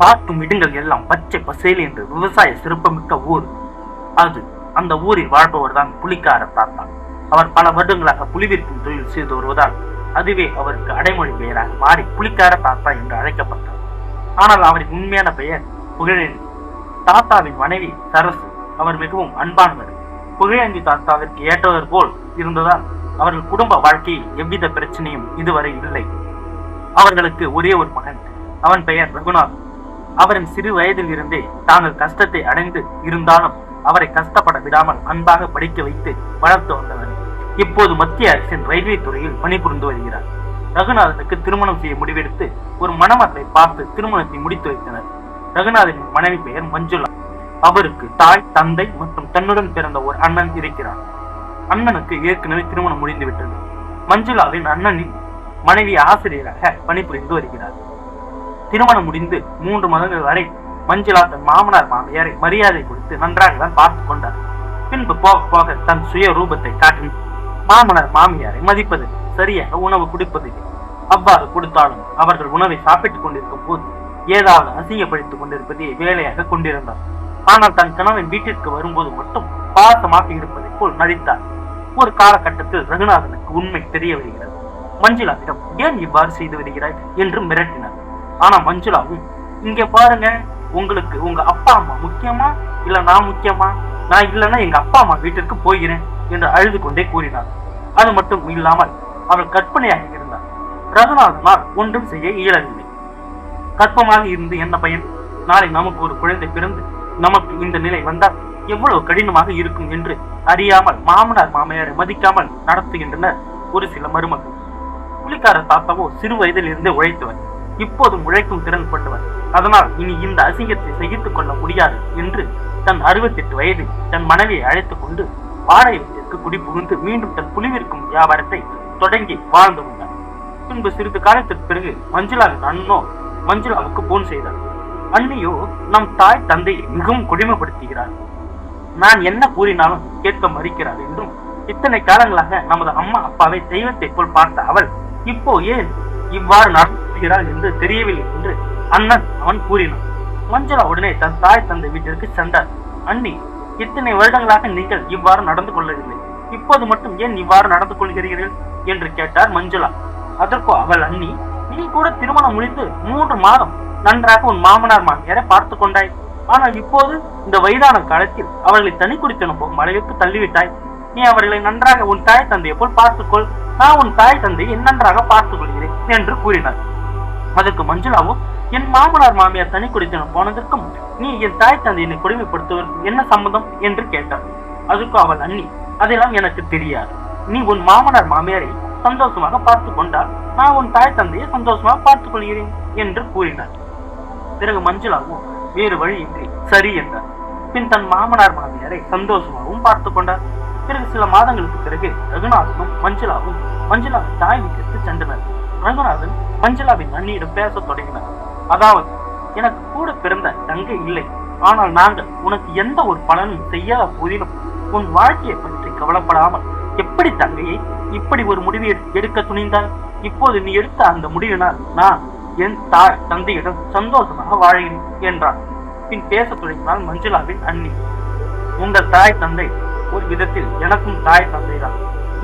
பார்க்கும் இடங்கள் எல்லாம் பச்சை பசேல் என்று விவசாய சிறப்புமிக்க ஊர். அது அந்த ஊரில் வாழ்பவர் தான் புலிக்கார தாத்தா. அவர் பல வருடங்களாக புலிவிற்கும் தொழில் செய்து வருவதால் அதுவே அவருக்கு அடைமொழி பெயராக மாறி புலிக்கார தாத்தா என்று அழைக்கப்பட்டார் ஆனால் அவரின் உண்மையான பெயர் புகழேந்தி தாத்தாவின் மனைவி சரசு அவர் மிகவும் அன்பானவர். புகழேந்தி தாத்தாவிற்கு ஏற்றவர் போல் இருந்ததால் அவர்கள் குடும்ப வாழ்க்கையில் எவ்வித பிரச்சனையும் இதுவரை இல்லை. அவர்களுக்கு ஒரே ஒரு மகன். அவன் பெயர் ரகுநாத் அவரின் சிறு வயதில் இருந்தே தாங்கள் கஷ்டத்தை அடைந்து இருந்தாலும் அவரை கஷ்டப்பட விடாமல் அன்பாக படிக்க வைத்து வளர்த்து வந்தவர். இப்போது மத்திய அரசின் ரயில்வே துறையில் பணிபுரிந்து வருகிறார். ரகுநாதனுக்கு திருமணம் செய்ய முடிவெடுத்து ஒரு மணமக்களை பார்த்து திருமணத்தை முடித்து வைத்தனர். ரகுநாதனின் மனைவி பெயர் மஞ்சுளா. அவருக்கு தாய் தந்தை மற்றும் தன்னுடன் பிறந்த ஒரு அண்ணன் இருக்கிறார். அண்ணனுக்கு ஏற்கனவே திருமணம் முடிந்துவிட்டது. மஞ்சுளாவின் அண்ணனின் மனைவி ஆசிரியராக பணிபுரிந்து வருகிறார். திருமணம் முடிந்து மூன்று மாதங்கள் வரை மஞ்சுளா தன் மாமனார் மாமியாரை மரியாதை கொடுத்து நன்றாக தான் பார்த்து கொண்டார். பின்பு போக போக தன் சுய ரூபத்தை காட்டி மாமனார் மாமியாரை மதிப்பது சரியாக உணவு கொடுப்பதில்லை அவ்வாறு கொடுத்தாலும் அவர்கள் உணவை சாப்பிட்டுக் கொண்டிருக்கும் போது ஏதாவது அசிங்கப்படுத்திக் கொண்டிருப்பதே வேலையாக கொண்டிருந்தார். ஆனால் தன் கணவன் வீட்டிற்கு வரும்போது மட்டும் பாசமாக இருப்பதை போல் நடித்தார். ஒரு காலகட்டத்தில் ரகுநாதனுக்கு உண்மை தெரிய வருகிறது. மஞ்சுளாவிடம் ஏன் இவ்வாறு செய்து வருகிறாய்? என்று மிரட்டினார். ஆனா மஞ்சுளாவும் இங்க பாருங்க உங்களுக்கு உங்க அப்பா அம்மா முக்கியமா இல்ல நான் முக்கியமா? நான் இல்லைன்னா எங்க அப்பா அம்மா வீட்டிற்கு போகிறேன் என்று அழுது கொண்டே கூறினார். அது மட்டும் இல்லாமல் அவள் கற்பனையாக இருந்தார் ரகுநாதனால் ஒன்றும் செய்ய இயலவில்லை. கற்பமாக இருந்து என்ன பயன்? நாளை நமக்கு ஒரு குழந்தை பிறந்து நமக்கு இந்த நிலை வந்தால் எவ்வளவு கடினமாக இருக்கும் என்று அறியாமல் மாமனார் மாமையாரை மதிக்காமல் நடத்துகின்றனர் ஒரு சில மருமகள் புலிக்கார தாத்தாவோ சிறு வயதில் இருந்தே உழைத்தவர். இப்போதும் உழைக்கும் திறன் கொண்டவர் அதனால் இனி இந்த அசிங்கத்தை சகித்துக் கொள்ள முடியாது என்று தன் அறுபத்தெட்டு வயதில் தன் மனைவியை அழைத்துக் கொண்டு வாடகை குடிபுகுந்து மீண்டும் தன் புலிவிற்கும் வியாபாரத்தை தொடங்கி வாழ்ந்து கொண்டார் பின்பு சிறிது காலத்திற்கு பிறகு மஞ்சுளாவின் அண்ணோ மஞ்சுளாவுக்கு போன் செய்தார். அண்ணியோ நம் தாய் தந்தையை மிகவும் கொடுமைப்படுத்துகிறார். நான் என்ன கூறினாலும் கேட்க மறுக்கிறார் என்றும் இத்தனை காலங்களாக நமது அம்மா அப்பாவை தெய்வத்தை போல் பார்த்த அவள் இப்போ ஏன் இவ்வாறு நடத்துகிறாள் என்று தெரியவில்லை என்று அண்ணன் அவன் கூறினான். மஞ்சுளா உடனே தன் தாய் தந்தை வீட்டிற்கு சென்றார். அண்ணி இத்தனை வருடங்களாக நீங்கள் இவ்வாறு நடந்து கொள்ளவில்லை. இப்போது மட்டும் ஏன் இவ்வாறு நடந்து கொள்கிறீர்கள்? என்று கேட்டார் மஞ்சுளா. அதற்கோ அவள் அண்ணி நீ கூட திருமணம் முடிந்து மூன்று மாதம் நன்றாக உன் மாமனார் மாமியாரை பார்த்து கொண்டாய். ஆனால் இப்போது இந்த வயதான காலத்தில் அவர்களை தனி குடித்தனம் போகும் அளவிற்கு தள்ளிவிட்டாய். நீ அவர்களை நன்றாக உன் தாய் தந்தையை போல் பார்த்துக்கொள். நான் உன் தாய் தந்தையை நன்றாக பார்த்துக் கொள்கிறேன் என்று கூறினார் அதற்கு மஞ்சுளாவும் என் மாமனார் மாமியார் தனி குடித்தனம் போனதற்கும் நீ என் தாய் தந்தையினை கொடுமைப்படுத்துவதற்கு என்ன சம்மதம்? என்று கேட்டார் அதுக்கு அவள் அண்ணி அதெல்லாம் எனக்கு தெரியாது. நீ உன் மாமனார் மாமியாரை சந்தோஷமாக பார்த்து கொண்டால் நான் உன் தாய் தந்தையை சந்தோஷமாக பார்த்துக் கொள்கிறேன் என்று கூறினார் பிறகு மஞ்சளாவும் வேறு வழியின்றி சரி என்றார் பின் தன் மாமனார் மாமியாரை சந்தோஷமாகவும் பார்த்து கொண்டார் பிறகு சில மாதங்களுக்கு பிறகு ரகுநாதனும் மஞ்சளாவும் மஞ்சுளாவின் தாய் வீட்டிற்கு சென்றனர். ரங்கநாதன் மஞ்சளாவின் அண்ணியிடம் பேசத் தொடங்கினார். அதாவது எனக்கு கூட பிறந்த தங்கை இல்லை. ஆனால் நாங்கள் உனக்கு எந்த ஒரு பலனும் செய்யாத போதிலும் உன் வாழ்க்கையை பற்றி கவலைப்படாமல் எப்படி தங்கையை இப்படி ஒரு முடிவை எடுக்க துணிந்தாய்? இப்போது நீ எடுத்த அந்த முடிவினால் நான் என் தாய் தந்தையிடம் சந்தோஷமாக வாழ்கிறேன் என்றான். பின் பேசத் தொடங்கினாள் மஞ்சுளாவின் அண்ணி. உங்கள் தாய் தந்தை ஒரு விதத்தில் எனக்கும் தாய் தந்தைதான்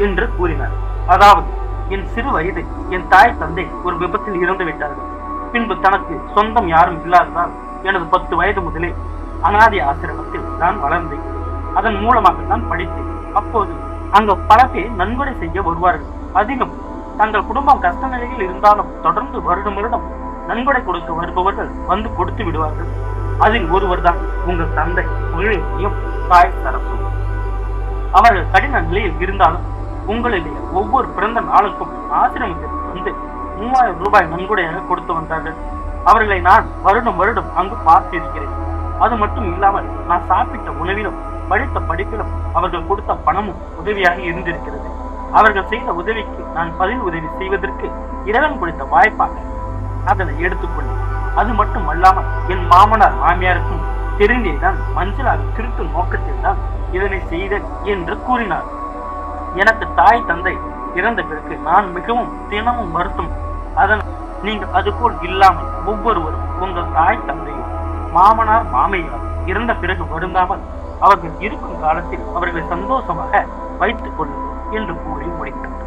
என்று கூறினார். அதாவது என் சிறு வயது என் தாய் தந்தை ஒரு விபத்தில் இறந்து விட்டார்கள். பின்பு தனக்கு சொந்தம் யாரும் இல்லாததால் எனது பத்து வயது முதலே அனாதி ஆசிரமத்தில் நான் வளர்ந்தேன். அதன் மூலமாக நான் படித்தேன். அப்போது அங்கு பல பேர் நன்கொடை செய்ய வருவார்கள். அதிலும் தங்கள் குடும்பம் கஷ்ட நிலையில் இருந்தாலும் தொடர்ந்து வருடம் வருடம் நன்கொடை கொடுக்க வருபவர்கள் வந்து கொடுத்து விடுவார்கள். அதில் ஒருவர் தான் உங்கள் தந்தை புகழேந்தியும் தாய் சரசு அவர்கள் கடின நிலையில் இருந்தாலும் உங்களிலே ஒவ்வொரு பிறந்த நாளுக்கும் ஆசிரமத்திற்கு வந்து மூவாயிரம் ரூபாய் நன்கொடையாக கொடுத்து வந்தார்கள். அவர்களை நான் வருடம் வருடம் அங்கு பார்த்திருக்கிறேன். அது மட்டும் இல்லாமல் நான் சாப்பிட்ட உணவிலும் படித்த படிப்பிலும் அவர்கள் கொடுத்த பணமும் உதவியாக இருந்திருக்கிறது. அவர்கள் செய்த உதவிக்கு நான் பதில் உதவி செய்வதற்கு இறைவன் கொடுத்த வாய்ப்பாக அதனை எடுத்துக்கொண்டேன். அது மட்டும் அல்லாமல் என் மாமனார் மாமியாருக்கும் தெரிந்தேதான் மஞ்சளாக திருத்தும் நோக்கத்தில் தான் இதனை செய்தேன் என்று கூறினார். எனக்கு தாய் தந்தை இறந்த பிறகு நான் மிகவும் தினமும் வருத்தம். அதன் நீங்கள் அதுபோல் இல்லாமல் ஒவ்வொருவரும் உங்கள் தாய் தந்தையும் மாமனார் மாமையார் இறந்த பிறகு வருந்தாமல் அவர்கள் இருக்கும் காலத்தில் அவர்களை சந்தோஷமாக வைத்துக் கொள்ளுங்கள் என்று கூறி முடித்தார்